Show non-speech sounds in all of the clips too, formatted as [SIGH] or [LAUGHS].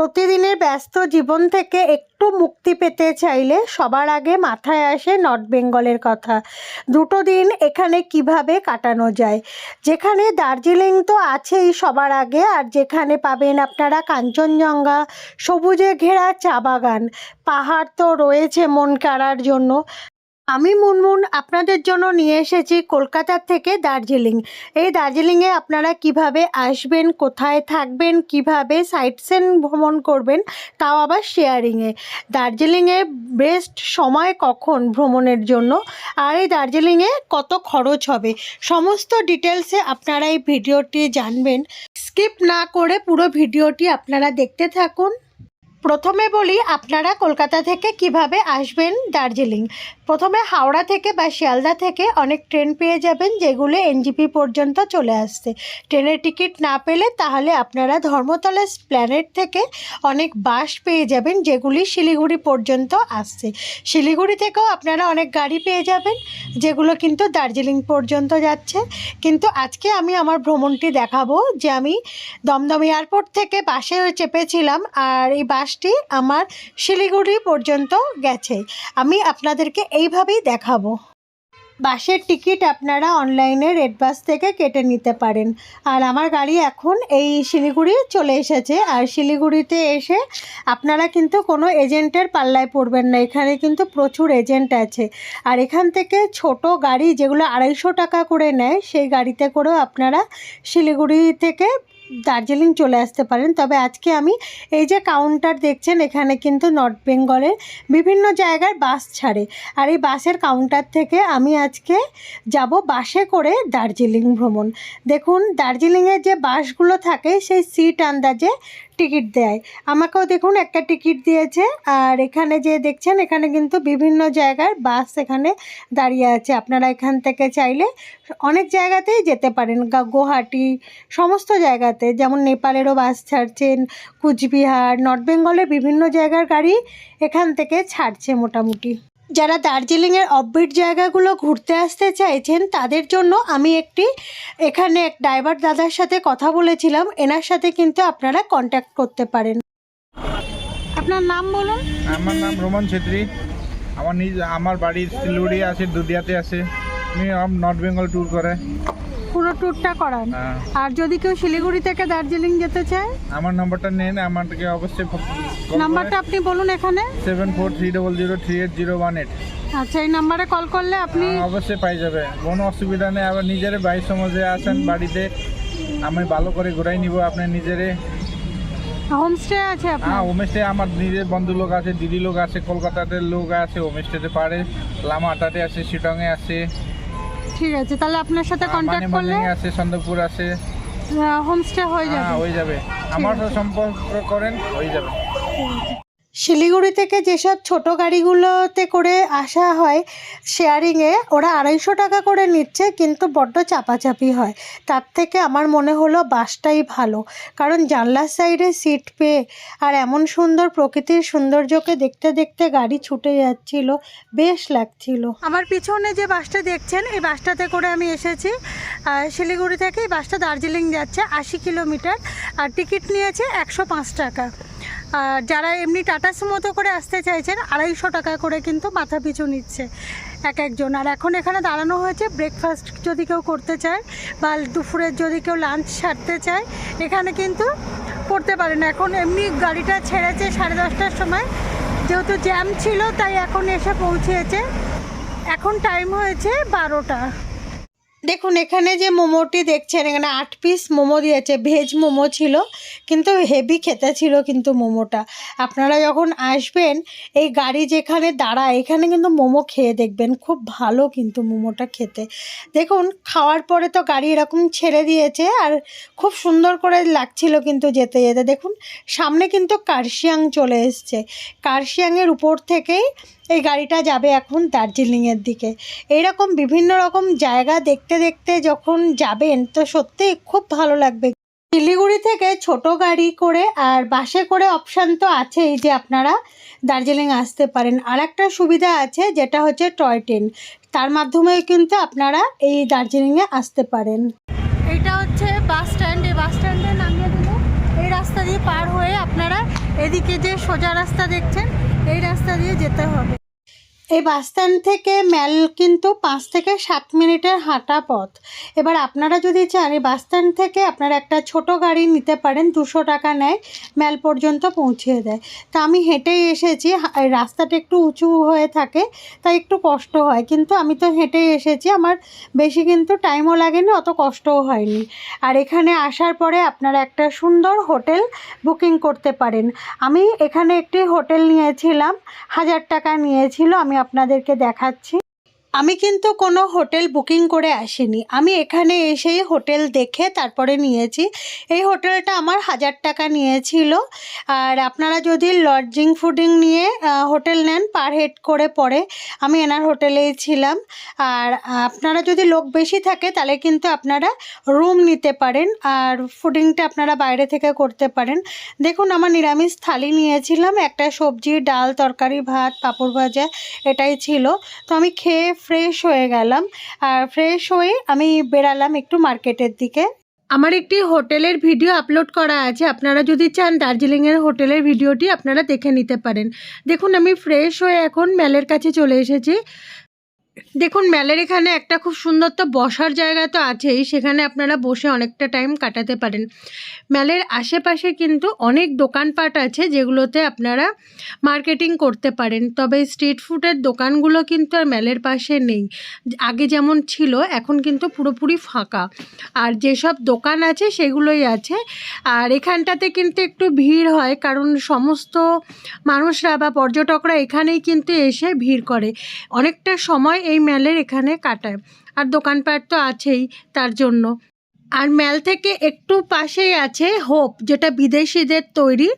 প্রতিদিনের ব্যস্ত জীবন থেকে একটু মুক্তি পেতে চাইলে সবার আগে মাথায় আসে নর্থ বেঙ্গলের কথা। দুটো দিন এখানে কীভাবে কাটানো যায়? যেখানে দার্জিলিং তো আছেই সবার আগে, আর যেখানে পাবেন আপনারা কাঞ্চনজঙ্ঘা, সবুজে ঘেরা চা বাগান। পাহাড় তো রয়েছে মন কাড়ার জন্য। আমি মুনমুন আপনাদের জন্য নিয়ে এসেছি কলকাতার থেকে দার্জিলিং। এই দার্জিলিংয়ে আপনারা কীভাবে আসবেন, কোথায় থাকবেন, কীভাবে সাইট সিন ভ্রমণ করবেন, তাও আবার শেয়ারিংয়ে। দার্জিলিংয়ে বেস্ট সময় কখন ভ্রমণের জন্য? আর এই দার্জিলিংয়ে কত খরচ হবে? সমস্ত ডিটেলসে আপনারা এই ভিডিওটি জানবেন। স্কিপ না করে পুরো ভিডিওটি আপনারা দেখতে থাকুন। প্রথমে বলি আপনারা কলকাতা থেকে কীভাবে আসবেন দার্জিলিং। প্রথমে হাওড়া থেকে বা শিয়ালদা থেকে অনেক ট্রেন পেয়ে যাবেন, যেগুলো এনজিপি পর্যন্ত চলে আসছে। ট্রেনের টিকিট না পেলে তাহলে আপনারা ধর্মতলা প্ল্যানেট থেকে অনেক বাস পেয়ে যাবেন, যেগুলি শিলিগুড়ি পর্যন্ত আসছে। শিলিগুড়ি থেকেও আপনারা অনেক গাড়ি পেয়ে যাবেন, যেগুলো কিন্তু দার্জিলিং পর্যন্ত যাচ্ছে। কিন্তু আজকে আমি আমার ভ্রমণটি দেখাবো যে আমি দমদম এয়ারপোর্ট থেকে বাসে চেপেছিলাম আর এই বাসটি আমার শিলিগুড়ি পর্যন্ত গেছে। আমি আপনাদেরকে এইভাবেই দেখাবো। বাসের টিকিট আপনারা অনলাইনে রেড বাস থেকে কেটে নিতে পারেন। আর আমার গাড়ি এখন এই শিলিগুড়ি চলে এসেছে। আর শিলিগুড়িতে এসে আপনারা কিন্তু কোনো এজেন্টের পাল্লায় পড়বেন না। এখানে কিন্তু প্রচুর এজেন্ট আছে। আর এখান থেকে ছোট গাড়ি যেগুলো আড়াইশো টাকা করে নেয়, সেই গাড়িতে করেও আপনারা শিলিগুড়ি থেকে দার্জিলিং চলে আসতে পারেন। তবে আজকে আমি এই যে কাউন্টার দেখছেন, এখানে কিন্তু নর্থ বেঙ্গলের বিভিন্ন জায়গার বাস ছাড়ে। আর এই বাসের কাউন্টার থেকে আমি আজকে যাব বাসে করে দার্জিলিং ভ্রমণ। দেখুন, দার্জিলিংয়ের যে বাসগুলো থাকে, সেই সিট আন্দাজে টিকিট দেয়। আমাকেও দেখুন একটা টিকিট দিয়েছে। আর এখানে যে দেখছেন, এখানে কিন্তু বিভিন্ন জায়গার বাস এখানে দাঁড়িয়ে আছে। আপনারা এখান থেকে চাইলে অনেক জায়গাতেই যেতে পারেন। গুয়াহাটি, সমস্ত জায়গাতে। যেমন নেপালেরও বাস ছাড়ছেন, কুচবিহার, নর্থ বেঙ্গলের বিভিন্ন জায়গার গাড়ি এখান থেকে ছাড়ছে মোটামুটি। যারা দার্জিলিংয়ের অফবিট জায়গাগুলো ঘুরতে আসতে চাইছেন, তাদের জন্য আমি একটি, এখানে এক ড্রাইভার দাদার সাথে কথা বলেছিলাম, এনার সাথে কিন্তু আপনারা কন্ট্যাক্ট করতে পারেন। আপনার নাম বলুন। আমার নাম রোমান ছেত্রী। আমার নিজ, আমার বাড়ি শিলিগুড়ি আছে, দুদিয়াতে আছে। আমি নর্থ বেঙ্গল ট্যুর করে। পুরো ট্যুরটা করান। হ্যাঁ। আর যদি কেউ শিলিগুড়ি থেকে দার্জিলিং যেতে চায়? আমার নাম্বারটা নেন আমাকে অবশ্যই নাম্বারটা আপনি বলুন এখানে। Seven four three double zero three eight zero one eight. আচ্ছা এই নাম্বারে কল করলে আপনি অবশ্যই পাই যাবে। কোনো অসুবিধা নেই আবার নিজের বাড়ির সমাজে আসেন বাড়িতে আমি ভালো করে ঘুরাই নিব আপনি নিজেরে। হোমস্টে আছে হ্যাঁ আপনার হোমস্টে আমার নিজের বন্ধু লোক আছে দিদি লোক আছে কলকাতাতে লোক আছে হোমস্টেতে পারে লামাটাতে আছে শিটংয়ে আছে। ঠিক আছে তাহলে আপনার সাথে কন্টাক্ট কন্ট্যাক্ট করলে আছে চন্দ্রপুর আছে। হোমস্টে হয়ে হ্যাঁ যাবে। হয়ে যাবে। আমার সাথে সম্পর্ক করেন হয়ে যাবে। শিলিগুড়ি থেকে যেসব ছোট গাড়িগুলোতে করে আসা হয় শেয়ারিংয়ে ওরা আড়াইশো টাকা করে নিচ্ছে, কিন্তু বড্ড চাপাচাপি হয়। তার থেকে আমার মনে হলো বাসটাই ভালো। কারণ জানলার সাইডে সিট পেয়ে আর এমন সুন্দর প্রকৃতির সৌন্দর্যকে দেখতে দেখতে গাড়ি ছুটে যাচ্ছিল, বেশ লাগছিল। আমার পিছনে যে বাসটা দেখছেন, এই বাসটাতে করে আমি এসেছি। শিলিগুড়ি থেকে এই বাসটা দার্জিলিং যাচ্ছে, আশি কিলোমিটার। আর টিকিট নিয়েছে একশো পাঁচ টাকা। আর যারা এমনি টাটা সুমোতো করে আসতে চাইছেন, আড়াইশো টাকা করে কিন্তু মাথা পিছু নিচ্ছে এক একজন। আর এখন এখানে দাঁড়ানো হয়েছে ব্রেকফাস্ট যদি কেউ করতে চায় বা দুপুরের যদি কেউ লাঞ্চ সারতে চায়, এখানে কিন্তু করতে পারেন। এখন এমনি গাড়িটা ছেড়েছে সাড়ে দশটার সময়। যেহেতু জ্যাম ছিল, তাই এখন এসে পৌঁছেছে। এখন টাইম হয়েছে বারোটা। দেখুন, এখানে যে মোমোটি দেখছেন, এখানে আট পিস মোমো দিয়েছে, ভেজ মোমো ছিল, কিন্তু হেভি খেতে ছিল কিন্তু মোমোটা। আপনারা যখন আসবেন, এই গাড়ি যেখানে দাঁড়ায়, এখানে কিন্তু মোমো খেয়ে দেখবেন, খুব ভালো কিন্তু মোমোটা খেতে। দেখুন, খাওয়ার পরে তো গাড়ি এরকম ছেড়ে দিয়েছে, আর খুব সুন্দর করে লাগছিল কিন্তু যেতে যেতে। দেখুন, সামনে কিন্তু কার্শিয়াং চলে এসছে। কার্শিয়াংয়ের উপর থেকেই এই গাড়িটা যাবে এখন দার্জিলিংয়ের দিকে। এইরকম বিভিন্ন রকম জায়গা দেখতে দেখতে যখন যাবেন, তো সত্যি খুব ভালো লাগবে। শিলিগুড়ি থেকে ছোট গাড়ি করে আর বাসে করে অপশান তো আছেই যে আপনারা দার্জিলিং আসতে পারেন। আর একটা সুবিধা আছে, যেটা হচ্ছে টয় ট্রেন। তার মাধ্যমে কিন্তু আপনারা এই দার্জিলিংয়ে আসতে পারেন। এটা হচ্ছে বাস স্ট্যান্ড। এই বাস স্ট্যান্ডে নামিয়ে দিলে এই রাস্তা দিয়ে পার হয়ে আপনারা এদিকে যে সোজা রাস্তা দেখছেন এই রাস্তা দিয়ে যেতে হবে। এই বাস স্ট্যান্ড থেকে ম্যাল কিন্তু পাঁচ থেকে সাত মিনিটের হাঁটা পথ। এবার আপনারা যদি চান, এই বাস স্ট্যান্ড থেকে আপনারা একটা ছোট গাড়ি নিতে পারেন, দুশো টাকা নেয়, ম্যাল পর্যন্ত পৌঁছিয়ে দেয়। তা আমি হেঁটেই এসেছি রাস্তাটা একটু উঁচু হয়ে থাকে, তাই একটু কষ্ট হয়। কিন্তু আমি তো হেঁটেই এসেছি, আমার বেশি কিন্তু টাইমও লাগেনি, অত কষ্টও হয়নি। আর এখানে আসার পরে আপনারা একটা সুন্দর হোটেল বুকিং করতে পারেন। আমি এখানে একটি হোটেল নিয়েছিলাম, হাজার টাকা নিয়েছিল, আমি আপনাদেরকে দেখাচ্ছি। আমি কিন্তু কোনো হোটেল বুকিং করে আসিনি। আমি এখানে এসেই হোটেল দেখে তারপরে নিয়েছি। এই হোটেলটা আমার হাজার টাকা নিয়েছিল। আর আপনারা যদি লডজিং ফুডিং নিয়ে হোটেল নেন পার হেড করে পড়ে, আমি এনার হোটেলেই ছিলাম। আর আপনারা যদি লোক বেশি থাকে, তাহলে কিন্তু আপনারা রুম নিতে পারেন। আর ফুডিংটা আপনারা বাইরে থেকে করতে পারেন। দেখুন, আমার নিরামিষ থালি নিয়েছিলাম। একটা সবজি, ডাল, তরকারি, ভাত, পাঁপড় ভাজা, এটাই ছিল। তো আমি খেয়ে ফ্রেশ হয়ে গেলাম। আর ফ্রেশ হয়ে আমি বেরালাম একটু মার্কেটের দিকে। আমার একটি হোটেলের ভিডিও আপলোড করা আছে। আপনারা যদি চান দার্জিলিংয়ের হোটেলের ভিডিওটি আপনারা দেখে নিতে পারেন। দেখুন, আমি ফ্রেশ হয়ে এখন ম্যালের কাছে চলে এসেছি। দেখুন ম্যালের এখানে একটা খুব সুন্দর তো বসার জায়গা তো আছেই, সেখানে আপনারা বসে অনেকটা টাইম কাটাতে পারেন। ম্যালের আশেপাশে কিন্তু অনেক দোকানপাট আছে, যেগুলোতে আপনারা মার্কেটিং করতে পারেন। তবে স্ট্রিট ফুডের দোকানগুলো কিন্তু আর ম্যালের পাশে নেই। আগে যেমন ছিল, এখন কিন্তু পুরোপুরি ফাঁকা। আর যেসব দোকান আছে, সেগুলোই আছে। আর এখানটাতে কিন্তু একটু ভিড় হয়, কারণ সমস্ত মানুষরা বা পর্যটকরা এখানেই কিন্তু এসে ভিড় করে। অনেকটা সময় এই ম্যালের এখানে কাটায়। আর দোকানপাট তো আছেই তার জন্য। আর ম্যাল থেকে একটু পাশেই আছে হোপ, যেটা বিদেশিদের তৈরি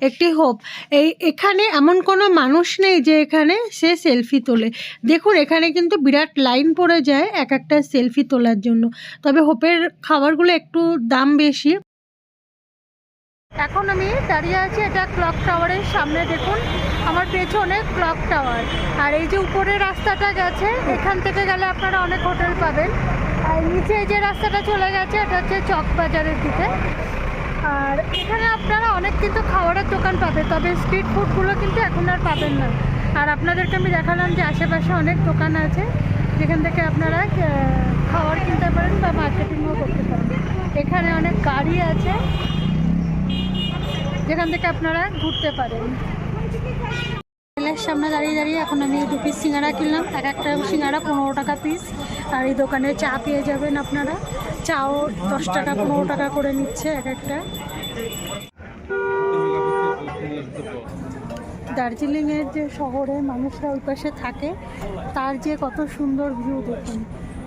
একটি হোপ। এই এখানে এমন কোনো মানুষ নেই যে এখানে সে সেলফি তোলে। দেখুন, এখানে কিন্তু বিরাট লাইন পড়ে যায় এক একটা সেলফি তোলার জন্য। তবে হোপের খাবারগুলো একটু দাম বেশি। এখন আমি দাঁড়িয়ে আছি এটা ক্লক টাওয়ারের সামনে, দেখুন, আমার পেছনে ক্লক টাওয়ার আর এই যে উপরে রাস্তাটা গেছে, এখান থেকে গেলে আপনারা অনেক হোটেল পাবেন। আর নিচে যে রাস্তাটা চলে গেছে, এটা হচ্ছে চক বাজারের দিকে। আর এখানে আপনারা অনেক কিন্তু খাবারের দোকান পাবেন, তবে স্ট্রিট ফুডগুলো কিন্তু এখন আর পাবেন না। আর আপনাদেরকে আমি দেখালাম যে আশেপাশে অনেক দোকান আছে, যেখান থেকে আপনারা খাবার কিনতে পারেন বা মার্কেটিংও করতে পারেন। এখানে অনেক গাড়ি আছে। যেখান থেকে আপনারা ঘুরতে পারেন। হোটেলের সামনে দাঁড়িয়ে দাঁড়িয়ে এখন আমি দু পিস সিঙ্গারা কিনলাম। এক একটা সিঙ্গারা পনেরো টাকা পিস আর এই দোকানে চা পেয়ে যাবেন আপনারা। চাও দশ টাকা, পনেরো টাকা করে নিচ্ছে এক একটা। দার্জিলিংয়ের যে শহরে মানুষরা ওই পাশে থাকে, তার যে কত সুন্দর ভিউ দেখুন।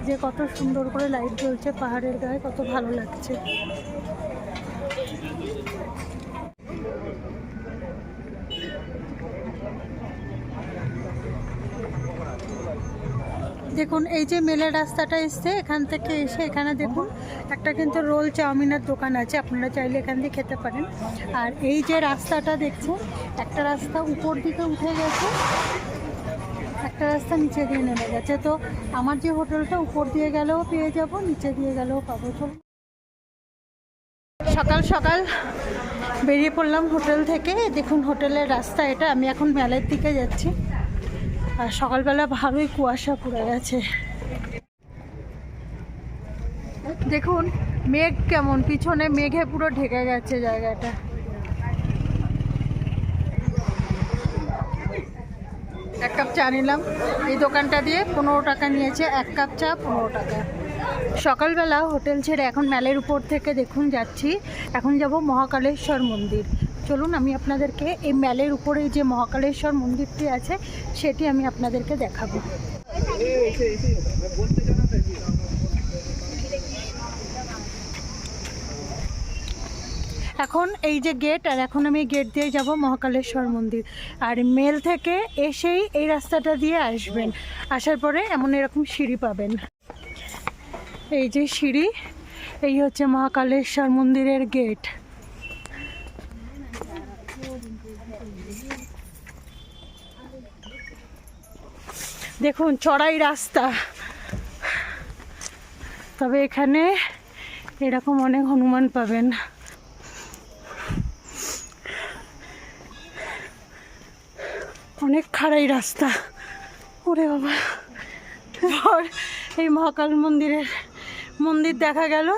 যে কত সুন্দর করে লাইট জ্বলছে পাহাড়ের গায়ে, কত ভালো লাগছে। দেখুন, এই যে মেলের রাস্তাটা এসছে, এখান থেকে এসে এখানে দেখুন, একটা কিন্তু রোল চাউমিনের দোকান আছে, আপনারা চাইলে এখান দিয়ে খেতে পারেন। আর এই যে রাস্তাটা দেখছেন, একটা রাস্তা উপর দিকে উঠে গেছে, একটা রাস্তা নিচে দিয়ে নেমে গেছে। তো আমার যে হোটেলটা উপর দিয়ে গেলেও পেয়ে যাব, নিচে দিয়ে গেলেও পাবো। চলুন। সকাল সকাল বেরিয়ে পড়লাম হোটেল থেকে। দেখুন, হোটেলের রাস্তা এটা, আমি এখন মেলের দিকে যাচ্ছি। আর সকালবেলা ভালোই কুয়াশা পড়ে গেছে। দেখুন, মেঘ কেমন, পিছনে মেঘে পুরো ঢেকে গেছে জায়গাটা। এক কাপ চা নিলাম। এই দোকানটা দিয়ে পনেরো টাকা নিয়েছে, এক কাপ চা পনেরো টাকা। সকালবেলা হোটেল ছেড়ে এখন ম্যালের উপর থেকে দেখুন যাচ্ছি। এখন যাব মহাকালেশ্বর মন্দির। চলুন, আমি আপনাদেরকে এই ম্যালের উপরে যে মহাকালেশ্বর মন্দিরটি আছে, সেটি আমি আপনাদেরকে দেখাবো। এখন এই যে গেট আর এখন আমি গেট দিয়ে যাব মহাকালেশ্বর মন্দির। আর মেল থেকে এসেই এই রাস্তাটা দিয়ে আসবেন। আসার পরে এমন এরকম সিঁড়ি পাবেন। এই যে সিঁড়ি, এই হচ্ছে মহাকালেশ্বর মন্দিরের গেট। দেখুন, চড়াই রাস্তা। তবে এখানে এরকম অনেক হনুমান পাবেন। অনেক খাড়াই রাস্তা। ওরে বাবা এই মহাকাল মন্দিরের। মন্দির দেখা গেল।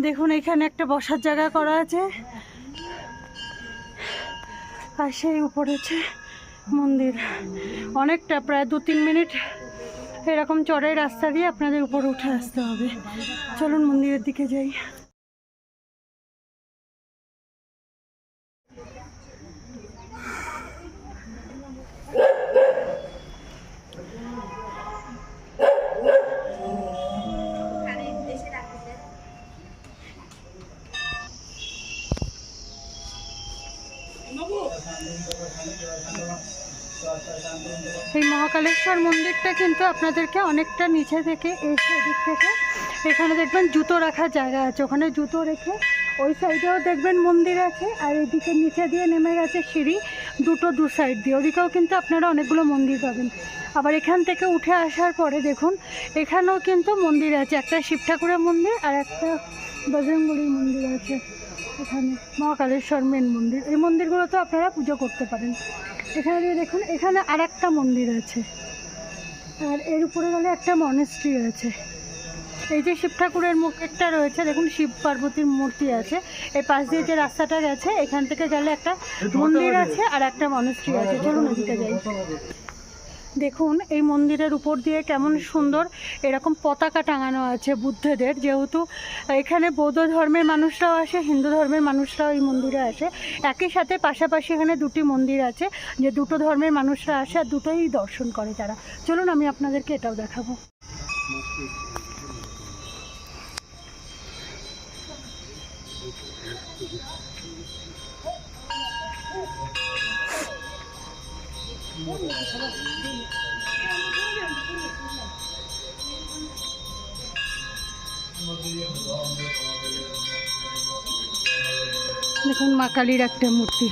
দেখুন, এখানে একটা বসার জায়গা করা আছে। আর সেই উপরে হচ্ছে মন্দির। অনেকটা, প্রায় দু তিন মিনিট এরকম চড়াই রাস্তা দিয়ে আপনাদের উপরে উঠে আসতে হবে। চলুন মন্দিরের দিকে যাই। এই মহাকালেশ্বর মন্দিরটা কিন্তু আপনাদেরকে অনেকটা নিচে থেকে এসে দিক থেকে এখানে দেখবেন জুতো রাখার জায়গা আছে। ওখানে জুতো রেখে ওই সাইডেও দেখবেন মন্দির আছে আর এদিকে নিচে দিয়ে নেমে গেছে সিঁড়ি দুটো দু সাইড দিয়ে। ওদিকেও কিন্তু আপনারা অনেকগুলো মন্দির পাবেন। আবার এখান থেকে উঠে আসার পরে দেখুন, এখানেও কিন্তু মন্দির আছে। একটা শিব ঠাকুরের মন্দির আর একটা বজরঙ্গলির মন্দির আছে। এখানে মহাকালেশ্বর মেন মন্দির। এই মন্দিরগুলোতে আপনারা পুজো করতে পারেন। এখানে দিয়ে দেখুন এখানে আর একটা মন্দির আছে। আর এর উপরে গেলে একটা মনেস্ট্রি আছে। এই যে শিব ঠাকুরের মুখটা রয়েছে দেখুন শিব পার্বতীর মূর্তি আছে। এই পাশ দিয়ে যে রাস্তাটা গেছে এখান থেকে গেলে একটা মন্দির আছে আর একটা মনেস্ট্রি আছে। চলুন ওদিকে যাই। দেখুন, এই মন্দিরের উপর দিয়ে কেমন সুন্দর এরকম পতাকা টাঙানো আছে বুদ্ধদের। যেহেতু এখানে বৌদ্ধ ধর্মের মানুষরাও আসে, হিন্দু ধর্মের মানুষরাও এই মন্দিরে আসে। একই সাথে পাশাপাশি এখানে দুটি মন্দির আছে, যে দুটো ধর্মের মানুষরা আসে আর দুটোই দর্শন করে তারা। চলুন, আমি আপনাদেরকে এটাও দেখাবো। দেখুন মা কালীর একটা মূর্তি।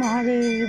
মহাদেব।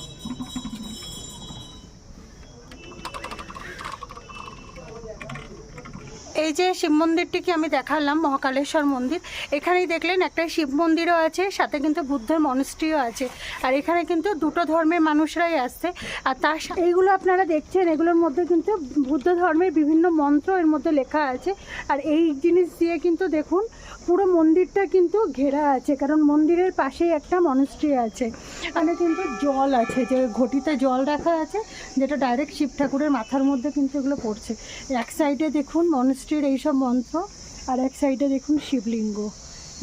এই যে শিব মন্দিরটিকে আমি দেখালাম, মহাকালেশ্বর মন্দির, এখানেই দেখলেন একটা শিব মন্দিরও আছে, সাথে কিন্তু বুদ্ধের মনস্ট্রিও আছে। আর এখানে কিন্তু দুটো ধর্মের মানুষরাই আসছে। আর তার এইগুলো আপনারা দেখছেন, এগুলোর মধ্যে কিন্তু বুদ্ধ ধর্মের বিভিন্ন মন্ত্র এর মধ্যে লেখা আছে। আর এই জিনিস দিয়ে কিন্তু দেখুন পুরো মন্দিরটা কিন্তু ঘেরা আছে, কারণ মন্দিরের পাশেই একটা মনস্ট্রি আছে। মানে কিন্তু জল আছে, যে ঘটিতে জল রাখা আছে, যেটা ডাইরেক্ট শিব ঠাকুরের মাথার মধ্যে কিন্তু এগুলো পড়ছে। এক সাইডে দেখুন মনস্ট্রির এইসব মন্ত্র, আর এক সাইডে দেখুন শিবলিঙ্গ।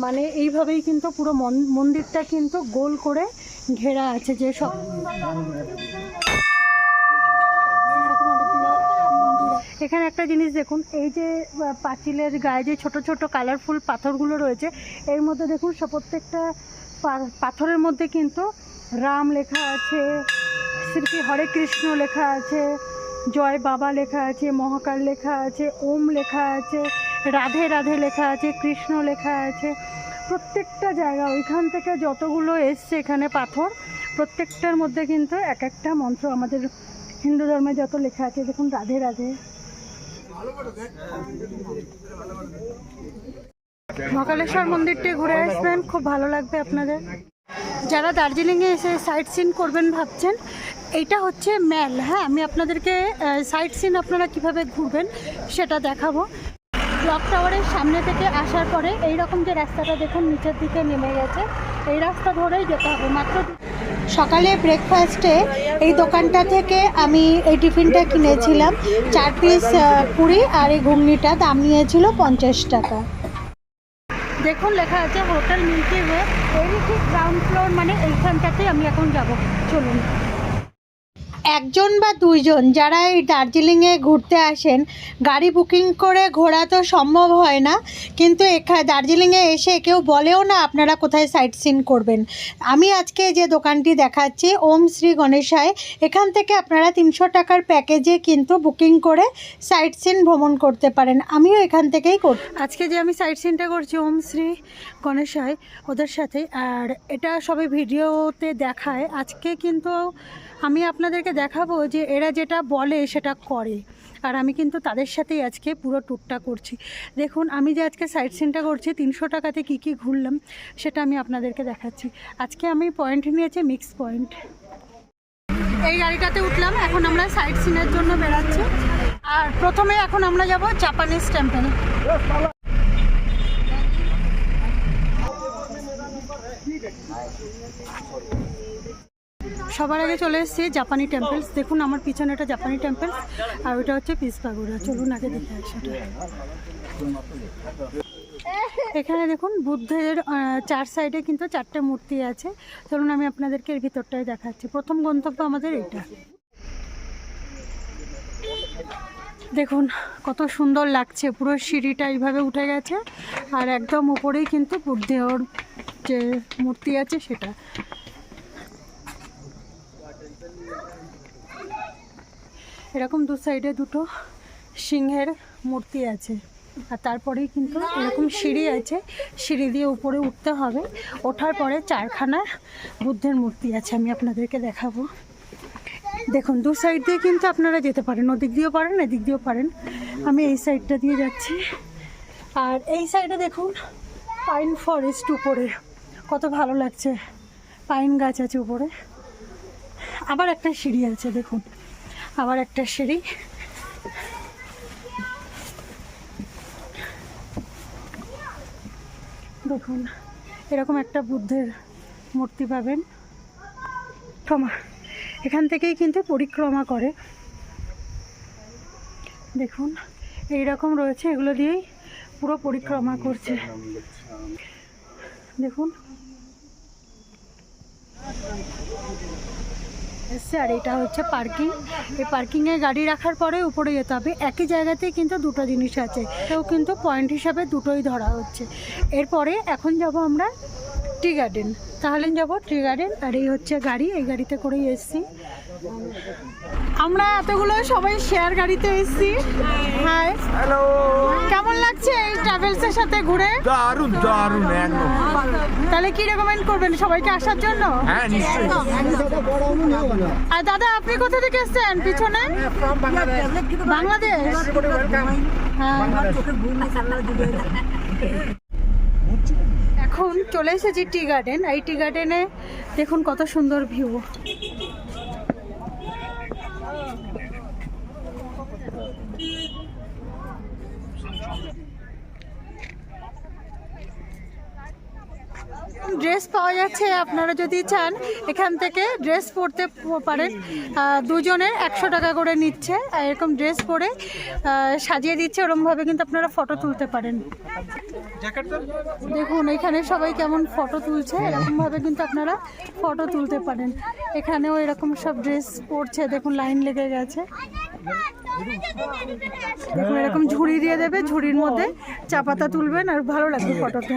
মানে এইভাবেই কিন্তু পুরো মন- মন্দিরটা কিন্তু গোল করে ঘেরা আছে, যে সব এখানে একটা জিনিস দেখুন, এই যে পাঁচিলের গায়ে যে ছোট ছোট কালারফুল পাথরগুলো রয়েছে, এর মধ্যে দেখুন প্রত্যেকটা পাথরের মধ্যে কিন্তু রাম লেখা আছে, শ্রী হরে কৃষ্ণ লেখা আছে, জয় বাবা লেখা আছে, মহাকাল লেখা আছে, ওম লেখা আছে, রাধে রাধে লেখা আছে, কৃষ্ণ লেখা আছে। প্রত্যেকটা জায়গা, ওইখান থেকে যতগুলো এসছে এখানে পাথর, প্রত্যেকটার মধ্যে কিন্তু এক একটা মন্ত্র আমাদের হিন্দু ধর্মে যত লেখা আছে, দেখুন রাধে রাধে। মহাকালেশ্বর মন্দিরটি ঘুরে আসবেন, খুব ভালো লাগবে আপনাদের। যারা দার্জিলিংয়ে এসে সাইট সিন করবেন ভাবছেন, এইটা হচ্ছে ম্যাল হ্যাঁ? আমি আপনাদেরকে সাইট সিন আপনারা কীভাবে ঘুরবেন সেটা দেখাবো। ক্লক টাওয়ারের সামনে থেকে আসার পরে এই রকম যে রাস্তাটা দেখুন, নিচের দিকে নেমে গেছে। এই রাস্তা ধরেই যেতে হবে, মাত্র সকালে ব্রেকফাস্টে এই দোকানটা থেকে আমি এই টিফিনটা কিনেছিলাম। চার পিস পুরি আর এই ঘুগনিটা। দাম নিয়েছিল পঞ্চাশ টাকা। দেখুন, লেখা আছে হোটেল মিল্কি ওয়ে। এরই ঠিক গ্রাউন্ড ফ্লোর মানে এইখানটাতেই আমি এখন যাব। চলুন। একজন বা দুইজন যারা এই দার্জিলিংয়ে ঘুরতে আসেন, গাড়ি বুকিং করে ঘোরা তো সম্ভব হয় না, কিন্তু এখানে দার্জিলিংয়ে এসে কেউ বলেও না আপনারা কোথায় সাইট সিন করবেন। আমি আজকে যে দোকানটি দেখাচ্ছি, ওম শ্রী গণেশায়, এখান থেকে আপনারা তিনশো টাকার প্যাকেজে কিন্তু বুকিং করে সাইট সিন ভ্রমণ করতে পারেন। আমিও এখান থেকেই করি আজকে যে আমি সাইট সিনটা করছি, ওম শ্রী গণেশায় ওদের সাথে। আর এটা সবাই ভিডিওতে দেখায়। আজকে কিন্তু আমি আপনাদেরকে দেখাবো যে এরা যেটা বলে সেটা করে। আর আমি কিন্তু তাদের সাথেই আজকে পুরো ট্যুরটা করছি। দেখুন, আমি যে আজকে সাইট সিনটা করছি, তিনশো টাকাতে কী কী ঘুরলাম, সেটা আমি আপনাদেরকে দেখাচ্ছি। আজকে আমি পয়েন্ট নিয়েছি মিক্স পয়েন্ট এই গাড়িটাতে উঠলাম, এখন আমরা সাইট সিনের জন্য বেরাচ্ছি। আর প্রথমে এখন আমরা যাব জাপানিজ টেম্পল সবার আগে চলে এসেছি জাপানি টেম্পলস দেখুন, আমার পিছনে একটা জাপানি টেম্পলস আর ওটা হচ্ছে পিস পাগুড়া। চলুন আগে দেখে আসি এখানে দেখুন, বুদ্ধের চার সাইডে কিন্তু চারটে মূর্তি আছে। চলুন, আমি আপনাদেরকে এর ভিতরটাই দেখাচ্ছি। প্রথম গন্তব্য আমাদের এটা দেখুন, কত সুন্দর লাগছে। পুরো সিঁড়িটা এইভাবে উঠে গেছে, আর একদম উপরেই কিন্তু বুদ্ধের যে মূর্তি আছে সেটা। এরকম দু সাইডে দুটো সিংহের মূর্তি আছে। আর তারপরেই কিন্তু এরকম সিঁড়ি আছে, সিঁড়ি দিয়ে উপরে উঠতে হবে। ওঠার পরে চারখানা বুদ্ধের মূর্তি আছে, আমি আপনাদেরকে দেখাবো। দেখুন, দু সাইড দিয়ে কিন্তু আপনারা যেতে পারেন, ওদিক দিয়েও পারেন, এদিক দিয়েও পারেন। আমি এই সাইডটা দিয়ে যাচ্ছি। আর এই সাইডে দেখুন, পাইন ফরেস্ট উপরে। কত ভালো লাগছে, পাইন গাছ আছে উপরে। আবার একটা সিঁড়ি আছে, দেখুন। আবার একটা সিঁড়ি। দেখুন, এরকম একটা বুদ্ধের মূর্তি পাবেন। ক্ষমা। এখান থেকেই কিন্তু পরিক্রমা করে। দেখুন এই রকম রয়েছে, এগুলো দিয়েই পুরো পরিক্রমা করছে। দেখুন। এসছে আর এটা হচ্ছে পার্কিং। এই পার্কিংয়ে গাড়ি রাখার পরে উপরে যেতে হবে। একই জায়গাতেই কিন্তু দুটো জিনিস আছে। এটাও কিন্তু পয়েন্ট হিসাবে দুটোই ধরা হচ্ছে। এরপরে এখন যাব আমরা টি গার্ডেন তাহলে যাব টি গার্ডেন আর এই হচ্ছে গাড়ি এই গাড়িতে করেই এসছি। আমরা এতগুলো সবাই শেয়ার গাড়িতে এসছি। হাই হ্যালো কেমন লাগছে এই ট্রাভেলসের সাথে ঘুরে? দারুণ দারুণ একদম। তাহলে কি রেকমেন্ড করবেন সবাইকে আসার জন্য? হ্যাঁ নিশ্চয়ই। আর দাদা আপনি কোথা থেকে এসেছেন? পিছনে? বাংলাদেশ। হ্যাঁ। এখন চলে এসেছি টি গার্ডেন। এই টি গার্ডেনে দেখুন কত সুন্দর ভিউ। ড্রেস পাওয়া যাচ্ছে, আপনারা যদি চান, এখান থেকে ড্রেস পরতে পারেন। দুজনের একশো টাকা করে নিচ্ছে এরকম ড্রেস পরে সাজিয়ে দিচ্ছে, ওরমভাবে কিন্তু আপনারা ফটো তুলতে পারেন। দেখুন, এখানে সবাই কেমন ফটো তুলছে, এরকমভাবে কিন্তু আপনারা ফটো তুলতে পারেন। এখানেও এরকম সব ড্রেস পরছে দেখুন লাইন লেগে গেছে। দেখুন, এরকম ঝুড়ি দিয়ে দেবে, ঝুড়ির মধ্যে চা পাতা তুলবেন, আর ভালো লাগবে ফটোটা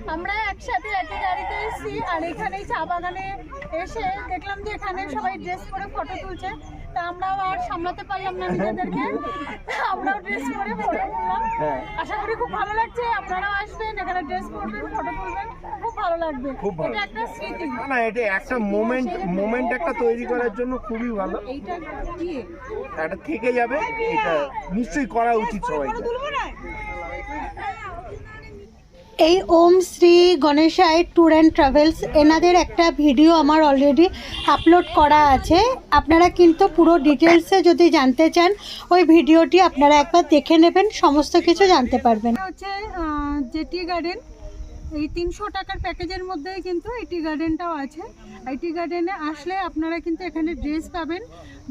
একসাথে একই গাড়িতে এসেছি আর এখানে চা বাগানে এসে দেখলাম যে এখানে সবাই ড্রেস পরে ফটো তুলছে। তা আমরাও আর সামলাতে পারলাম না নিজেদেরকে। আমরাও ড্রেস পরে ফটো তুললাম। আশা করি খুব ভালো লাগছে। আপনারাও আসবেন এখানে ড্রেস পরবেন ফটো তুলবেন। খুব ভালো লাগবে। খুব ভালো। এটা একটা স্মৃতি। না এটা একটা মোমেন্ট মোমেন্ট একটা তৈরি করার জন্য খুবই ভালো। এইটা কি? একটা থেকে যাবে এটা নিশ্চয়ই করা উচিত সবাইকে। এই Om Shri Ganeshay tour and travels, এনাদের একটা ভিডিও আমার অলরেডি আপলোড করা আছে। আপনারা কিন্তু পুরো ডিটেলসে যদি জানতে চান, ওই ভিডিওটি আপনারা একবার দেখে নেবেন, সমস্ত কিছু জানতে পারবেন। হচ্ছে জেটি গার্ডেন এই তিনশো টাকার প্যাকেজের মধ্যেই কিন্তু এই টি গার্ডেনটাও আছে। এই টি গার্ডেনে আসলে আপনারা কিন্তু এখানে ড্রেস পাবেন,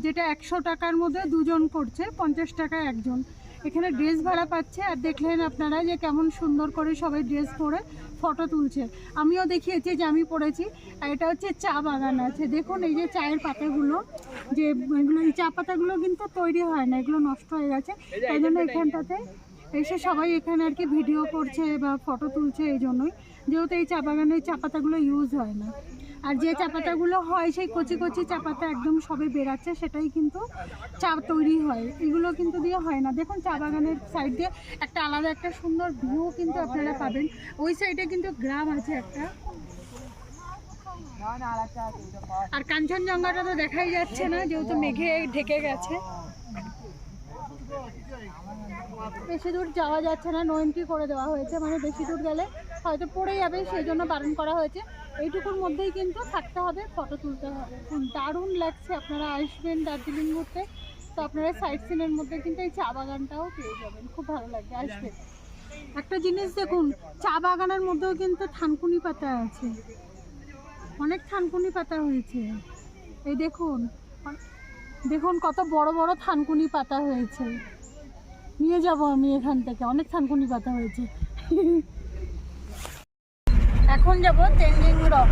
যেটা একশো টাকার মধ্যে দুজন করছে, পঞ্চাশ টাকা একজন। এখানে ড্রেস ভাড়া পাচ্ছে আর দেখলেন আপনারা যে কেমন সুন্দর করে সবাই ড্রেস পরে ফটো তুলছে। আমিও দেখিয়েছি যে আমি পড়েছি আর এটা হচ্ছে চা বাগান আছে। দেখুন এই যে চায়ের পাতাগুলো, যে এগুলো, এই চা পাতাগুলো কিন্তু তৈরি হয় না, এগুলো নষ্ট হয়ে গেছে। তাই জন্য এখানটাতে এসে সবাই এখানে আর কি ভিডিও করছে বা ফটো তুলছে এই জন্যই। যেহেতু এই চা বাগানে চা পাতাগুলো ইউজ হয় না। আর যে চা পাতাগুলো হয়, সেই কচি কচি চা পাতা একদম সবে বেরাচ্ছে, সেটাই কিন্তু চা তৈরি হয়। এগুলো কিন্তু দিয়ে হয় না। দেখুন, চা বাগানের সাইড দিয়ে একটা আলাদা একটা সুন্দর ভিউ কিন্তু আপনারা পাবেন। ওই সাইডে কিন্তু গ্রাম আছে একটা। আর কাঞ্চনজঙ্ঘাটা তো দেখাই যাচ্ছে না, যেহেতু মেঘে ঢেকে গেছে। বেশি দূর যাওয়া যাচ্ছে না নো এন্ট্রি করে দেওয়া হয়েছে মানে বেশি দূর গেলে হয়তো পড়ে যাবে, সেই জন্য বারণ করা হয়েছে। এইটুকুর মধ্যেই কিন্তু থাকতে হবে ফটো তুলতে হবে। দারুণ লাগছে, আপনারা আসবেন দার্জিলিং ঘুরতে। তো আপনারা সাইট সিনের মধ্যে কিন্তু এই চা বাগানটাও পেয়ে যাবেন, খুব ভালো লাগবে আসবেন একটা জিনিস দেখুন, চা বাগানের মধ্যেও কিন্তু থানকুনি পাতা আছে। অনেক থানকুনি পাতা হয়েছে। এই দেখুন দেখুন কত বড় বড় থানকুনি পাতা হয়েছে। নিয়ে যাব আমি এখান থেকে, অনেক থানকুনি পাতা হয়েছে। [LAUGHS] এখন যাব তেনজিং রক।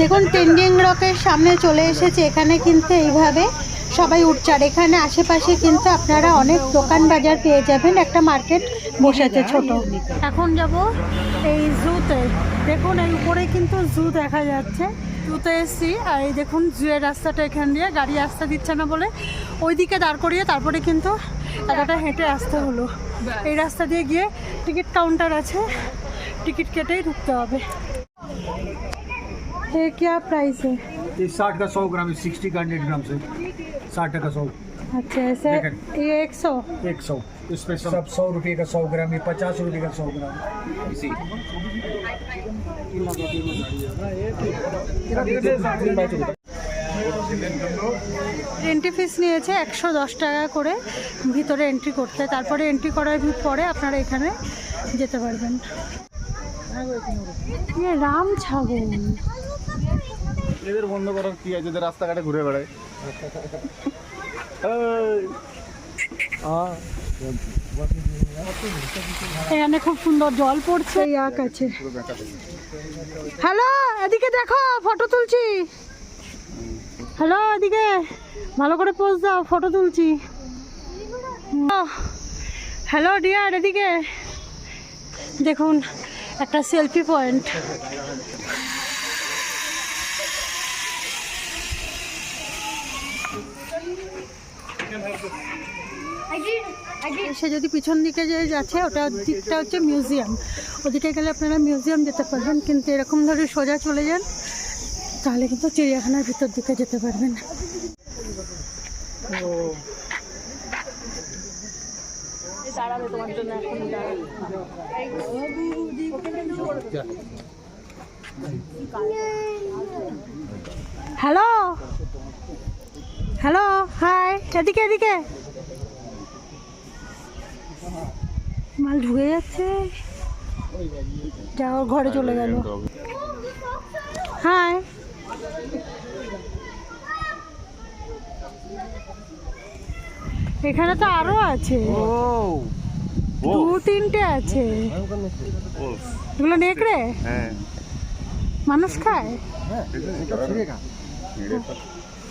দেখুন তেনজিং রকের সামনে চলে এসেছে এখানে কিন্তু এইভাবে। সবাই উঠছে আর এখানে আশেপাশে কিন্তু আপনারা অনেক দোকান বাজার পেয়ে যাবেন। একটা মার্কেট বসেছে ছোট। এখন যাব এই জুতে। দেখুন, এই উপরে কিন্তু জু দেখা যাচ্ছে। জুতে এসছি। আর এই দেখুন, জুয়ের রাস্তাটা এখান দিয়ে। গাড়ি আসতে দিচ্ছে না বলে ওইদিকে দাঁড় করিয়ে তারপরে কিন্তু এতটা হেঁটে আসতে হলো। এই রাস্তা দিয়ে গিয়ে টিকিট কাউন্টার আছে। টিকিট কেটেই ঢুকতে হবে। ये क्या प्राइस है ये साठ का सौ ग्राम है सिक्सटी का हंड्रेड ग्राम से साठ का सौ अच्छा ऐसे देखिए। ये एक सौ एक सौ इसमें सब सौ रुपये का सौ ग्राम है पचास रुपये का सौ ग्राम इसी এন্ট্রি ফিস নিয়েছে একশো দশ টাকা করে ভিতরে এন্ট্রি করতে তারপরে এন্ট্রি করার ভি- পরে আপনারা এখানে যেতে পারবেন এ রাম ছাগল এদের বন্ধ করার কি আছে? এদের রাস্তাঘাটে ঘুরে বেড়ায়। এখানে খুব সুন্দর জল পড়ছে। ইয়াক আছে। হ্যালো এদিকে দেখো ফটো তুলছি। হ্যালো এদিকে ভালো করে পোজ দাও ফটো তুলছি। হ্যালো ডিয়ার এদিকে। দেখুন একটা সেলফি পয়েন্ট সে যদি পিছন দিকে যে যাচ্ছে ওটা দিকটা হচ্ছে মিউজিয়াম ওদিকে গেলে আপনারা মিউজিয়াম যেতে পারবেন কিন্তু এরকম ধরে সোজা চলে যান তাহলে কিন্তু চিড়িয়াখানার ভিতর দিকে যেতে পারবেন। হ্যালো হ্যালো হাই এদিকে এদিকে। মাল ঢুকে যাচ্ছে। যাও ঘরে চলে গেল। হাই এখানে তো আরও আছে। দু তিনটে আছে। এগুলো নেকড়ে? হ্যাঁ। মানুষ খায়।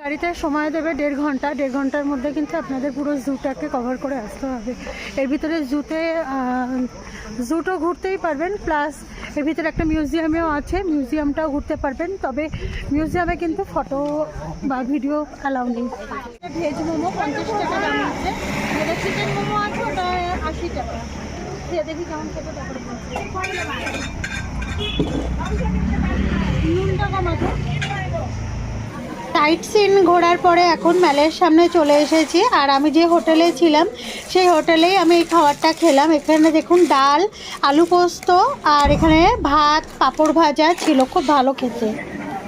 গাড়িতে সময় দেবে দেড় ঘণ্টা। দেড় ঘণ্টার মধ্যে কিন্তু আপনাদের পুরো জুটাকে কভার করে আসতে হবে। এর ভিতরে জুতে জুটো ঘুরতেই পারবেন প্লাস এর ভিতরে একটা মিউজিয়ামেও আছে মিউজিয়ামটাও ঘুরতে পারবেন। তবে মিউজিয়ামে কিন্তু ফটো বা ভিডিও অ্যালাউ নেই। ভেজ মোমো পঞ্চাশ টাকা দাম আছে। চিকেন মোমো আছে, ওটা আশি টাকা। দেখি কেমন খেতে সাইট সিন ঘোরার পরে এখন মেলের সামনে চলে এসেছি। আর আমি যে হোটেলে ছিলাম, সেই হোটেলেই আমি এই খাবারটা খেলাম। এখানে দেখুন ডাল, আলু পোস্ত আর এখানে ভাত, পাঁপড় ভাজা ছিল। খুব ভালো খেতে।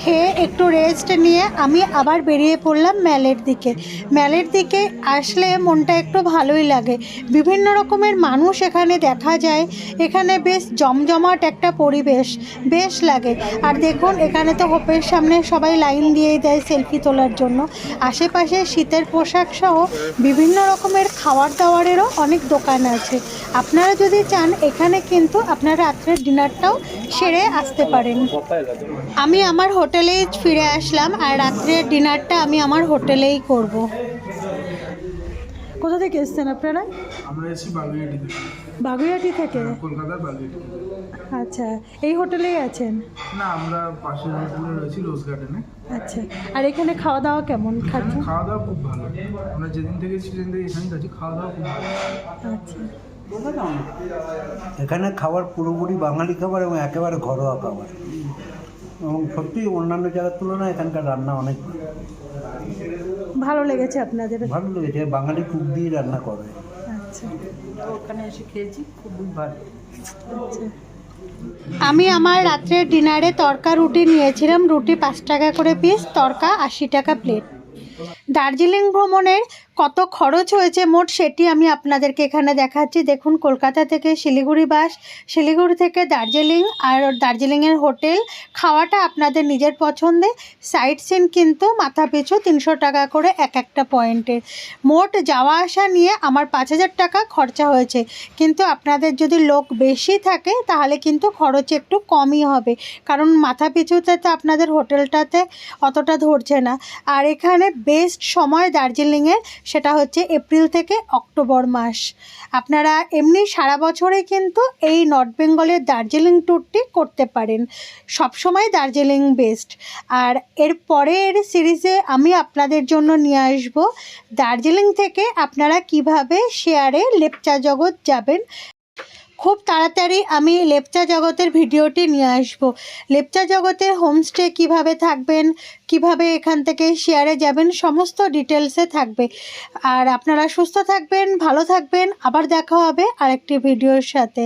খেয়ে একটু রেস্ট নিয়ে আমি আবার বেরিয়ে পড়লাম ম্যালের দিকে। ম্যালের দিকে আসলে মনটা একটু ভালোই লাগে। বিভিন্ন রকমের মানুষ এখানে দেখা যায়। এখানে বেশ জমজমাট একটা পরিবেশ, বেশ লাগে। আর দেখুন, এখানে তো হোপের সামনে সবাই লাইন দিয়েই দেয় সেলফি তোলার জন্য। আশেপাশে শীতের পোশাক সহ বিভিন্ন রকমের খাবার দাবারেরও অনেক দোকান আছে। আপনারা যদি চান, এখানে কিন্তু আপনারা রাত্রের ডিনারটাও সেরে আসতে পারেন। আমি আমার হোটেলেই ফিরে আসলাম আর রাত্রের ডিনারটা আমি আমার হোটেলেই করব। কোথা থেকে এসছেন আপনারা? আমরা এসেছি বাগুইয়াটি থেকে। বাগুইয়াটি থেকে? কলকাতার বাগুইয়াটি আচ্ছা এই হোটেলেই আছেন? না আমরা পাশের হোটেলে রয়েছি রোজ গার্ডেনে। আচ্ছা আর এখানে খাওয়া দাওয়া কেমন খাচ্ছ খাওয়া দাওয়া খুব ভালো। আমরা যেদিন থেকে সেদিন থেকে এখানে গেছি খাওয়া দাওয়া খুব ভালো। আচ্ছা। এখানে খাবার পুরোপুরি বাঙালি খাবার এবং একেবারে ঘরোয়া খাবার। এবং সত্যি অন্যান্য জায়গার তুলনায় এখানকার রান্না অনেক ভালো লেগেছে আপনাদের? ভালো লেগেছে। বাঙালি কুক দিয়ে রান্না করে। আচ্ছা। ওখানে এসে খেয়েছি খুবই ভালো। আমি আমার রাত্রের ডিনারে তরকা রুটি নিয়েছিলাম। রুটি পাঁচ টাকা করে পিস তরকা আশি টাকা প্লেট দার্জিলিং ভ্রমণের কত খরচ হয়েছে মোট সেটি আমি আপনাদেরকে এখানে দেখাচ্ছি। দেখুন, কলকাতা থেকে শিলিগুড়ি বাস, শিলিগুড়ি থেকে দার্জিলিং আর দার্জিলিংয়ের হোটেল। খাওয়াটা আপনাদের নিজের পছন্দে। সাইট সিন কিন্তু মাথা পিছু তিনশো টাকা করে এক একটা পয়েন্টের মোট যাওয়া আসা নিয়ে আমার পাঁচ হাজার টাকা খরচা হয়েছে। কিন্তু আপনাদের যদি লোক বেশি থাকে, তাহলে কিন্তু খরচ একটু কমই হবে। কারণ মাথা পিছুতে তো আপনাদের হোটেলটাতে অতটা ধরছে না। আর এখানে বেস্ট সময় দার্জিলিংয়ের সেটা হচ্ছে এপ্রিল থেকে অক্টোবর মাস। আপনারা এমনি সারা বছরে কিন্তু এই নর্থ বেঙ্গলের দার্জিলিং ট্যুরটি করতে পারেন। সবসময় দার্জিলিং বেস্ট আর এর পরের সিরিজে আমি আপনাদের জন্য নিয়ে আসব, দার্জিলিং থেকে আপনারা কীভাবে শেয়ারে লেপচা জগৎ যাবেন খুব তাড়াতাড়ি আমি লেপচা জগতের ভিডিওটি নিয়ে আসব। লেপচা জগতের হোমস্টে কীভাবে থাকবেন, কীভাবে এখান থেকে শেয়ারে যাবেন, সমস্ত ডিটেলসে থাকবে। আর আপনারা সুস্থ থাকবেন, ভালো থাকবেন। আবার দেখা হবে আরেকটি ভিডিওর সাথে।